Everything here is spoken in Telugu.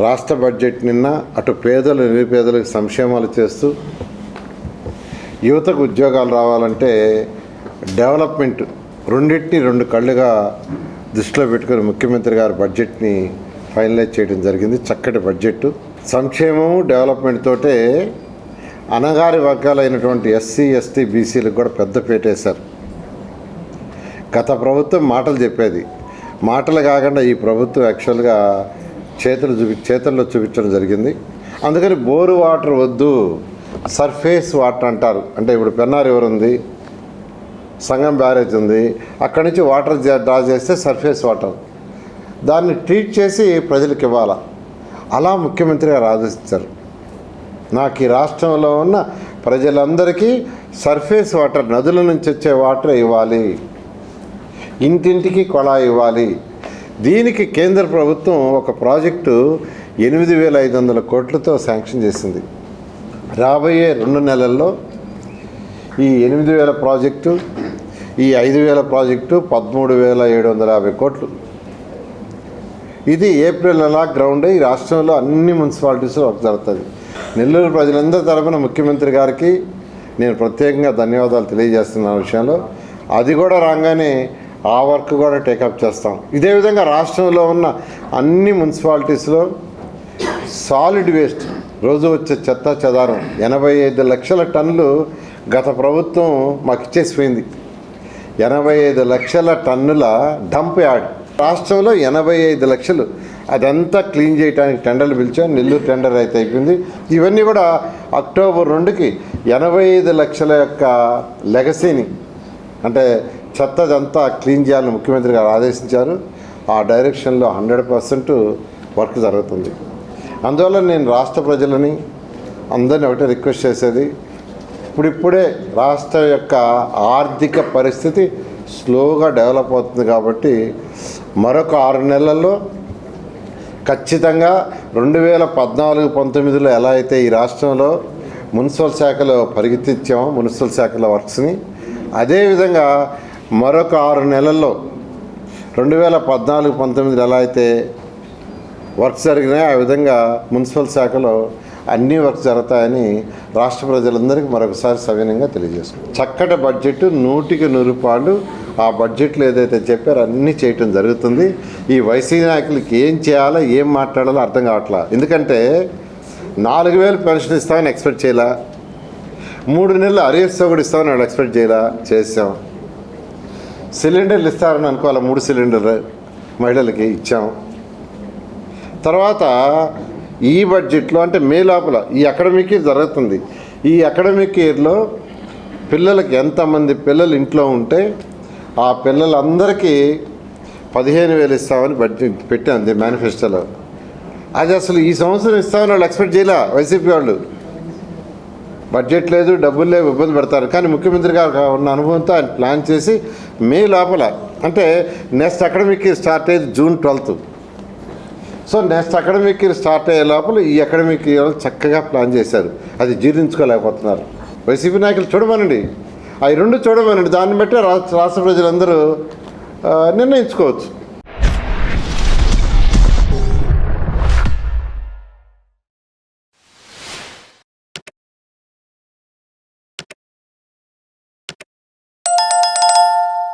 రాష్ట్ర బడ్జెట్ నిన్న అటు పేదలు నిరుపేదలకు సంక్షేమాలు చేస్తూ యువతకు ఉద్యోగాలు రావాలంటే డెవలప్మెంట్ రెండింటిని రెండు కళ్ళుగా దృష్టిలో పెట్టుకుని ముఖ్యమంత్రి గారు బడ్జెట్ని ఫైనలైజ్ చేయడం జరిగింది. చక్కటి బడ్జెట్ సంక్షేమం డెవలప్మెంట్ తోటే అనగారి వర్గాలైనటువంటి ఎస్సీ ఎస్టీ బీసీలకు కూడా పెద్ద వేశారు గత ప్రభుత్వం మాటలు చెప్పేది. మాటలు కాకుండా ఈ ప్రభుత్వం యాక్చువల్గా చేతులు చూపి చేతుల్లో చూపించడం జరిగింది. అందుకని బోరు వాటర్ వద్దు సర్ఫేస్ వాటర్ అంటారు. అంటే ఇప్పుడు పెన్నార్ ఎవరు ఉంది సంగం బ్యారేజ్ ఉంది. అక్కడి నుంచి వాటర్ డ్రా చేస్తే సర్ఫేస్ వాటర్. దాన్ని ట్రీట్ చేసి ప్రజలకు ఇవ్వాలా? అలా ముఖ్యమంత్రి గారు ఆదేశించారు. నాకు ఈ రాష్ట్రంలో ఉన్న ప్రజలందరికీ సర్ఫేస్ వాటర్ నదుల నుంచి వచ్చే వాటర్ ఇవ్వాలి. ఇంటింటికి కొళాయి ఇవ్వాలి. దీనికి కేంద్ర ప్రభుత్వం ఒక ప్రాజెక్టు ఎనిమిది వేల ఐదు వందల కోట్లతో శాంక్షన్ చేసింది. రాబోయే రెండు నెలల్లో ఈ ఎనిమిది వేల ప్రాజెక్టు ఈ ఐదు వేల ప్రాజెక్టు పదమూడు వేల ఏడు వందల యాభై కోట్లు. ఇది ఏప్రిల్ నెల గ్రౌండ్ ఈ రాష్ట్రంలో అన్ని మున్సిపాలిటీస్లో వర్క్ జరుగుతుంది. నెల్లూరు ప్రజలందరి తరపున ముఖ్యమంత్రి గారికి నేను ప్రత్యేకంగా ధన్యవాదాలు తెలియజేస్తున్న విషయంలో. అది కూడా రాగానే ఆ వర్క్ కూడా టేకప్ చేస్తాం. ఇదే విధంగా రాష్ట్రంలో ఉన్న అన్ని మున్సిపాలిటీస్లో సాలిడ్ వేస్ట్ రోజు వచ్చే చెత్త చెదారం ఎనభై ఐదు లక్షల టన్నులు గత ప్రభుత్వం మాకు ఇచ్చేసిపోయింది ఎనభై ఐదు లక్షల టన్నుల డంప్ యార్డ్. రాష్ట్రంలో ఎనభై ఐదు లక్షలు. అదంతా క్లీన్ చేయడానికి టెండర్లు పిలిచాం. నెల్లూరు టెండర్ అయితే అయిపోయింది. ఇవన్నీ కూడా అక్టోబర్ రెండుకి ఎనభై ఐదు లక్షల యొక్క లెగసీని అంటే చెత్తదంతా క్లీన్ చేయాలని ముఖ్యమంత్రి గారు ఆదేశించారు. ఆ డైరెక్షన్లో హండ్రెడ్ పర్సెంట్ వర్క్ జరుగుతుంది. అందువల్ల నేను రాష్ట్ర ప్రజలని అందరిని ఒకటే రిక్వెస్ట్ చేసేది ఇప్పుడిప్పుడే రాష్ట్ర యొక్క ఆర్థిక పరిస్థితి స్లోగా డెవలప్ అవుతుంది కాబట్టి మరొక ఆరు నెలల్లో ఖచ్చితంగా రెండు వేల పద్నాలుగు పంతొమ్మిదిలో ఎలా అయితే ఈ రాష్ట్రంలో మున్సిపల్ శాఖలో పరిగెత్తించామో మున్సిపల్ శాఖలో వర్క్స్ని అదేవిధంగా మరొక ఆరు నెలల్లో రెండు వేల పద్నాలుగు పంతొమ్మిది ఎలా అయితే వర్క్స్ జరిగినాయో ఆ విధంగా మున్సిపల్ శాఖలో అన్ని వర్క్స్ జరుగుతాయని రాష్ట్ర ప్రజలందరికీ మరొకసారి సవినయంగా తెలియజేసుకుంటాం చక్కటి బడ్జెట్ నూటికి నూరు రూపాయలు ఆ బడ్జెట్లో ఏదైతే చెప్పారో అన్నీ చేయటం జరుగుతుంది. ఈ వైసీ నాయకులకి ఏం చేయాలో ఏం మాట్లాడాలో అర్థం కావట్లా. ఎందుకంటే నాలుగు వేలు పెన్షన్ ఇస్తామని ఎక్స్పెక్ట్ చేయలా? మూడు నెలలు అరేస్తో కూడా ఇస్తామని వాళ్ళు ఎక్స్పెక్ట్ చేయలా చేసాం. సిలిండర్లు ఇస్తారని అనుకోవాలి? మూడు సిలిండర్లు మహిళలకి ఇచ్చాం. తర్వాత ఈ బడ్జెట్లో అంటే మే లోపల ఈ అకాడమిక్ ఇయర్ జరుగుతుంది. ఈ అకాడమిక్ ఇయర్లో పిల్లలకి ఎంతమంది పిల్లలు ఇంట్లో ఉంటే ఆ పిల్లలందరికీ పదిహేను వేలు ఇస్తామని బడ్జెట్ పెట్టాంది మేనిఫెస్టోలో అది అసలు ఈ సంవత్సరం ఇస్తామని వాళ్ళు ఎక్స్పెక్ట్ చేయలే వైసీపీ వాళ్ళు. బడ్జెట్ లేదు డబ్బులు లేవు ఇబ్బంది పెడతారు. కానీ ముఖ్యమంత్రి గారు ఉన్న అనుభవంతో ఆయన ప్లాన్ చేసి మే లోపల అంటే నెక్స్ట్ అకాడమిక్ ఇయర్ స్టార్ట్ అయ్యేది June twelfth. So next academic year start అయ్యే లోపల ఈ అకాడమిక్ ఇయర్ చక్కగా ప్లాన్ చేశారు. అది జీర్ణించుకోలేకపోతున్నారు. వైసీపీ నాయకులు చూడమనండి. అవి రెండు చూడమనండి. దాన్ని బట్టి రాష్ట్ర రాష్ట్ర ప్రజలందరూ నిర్ణయించుకోవచ్చు.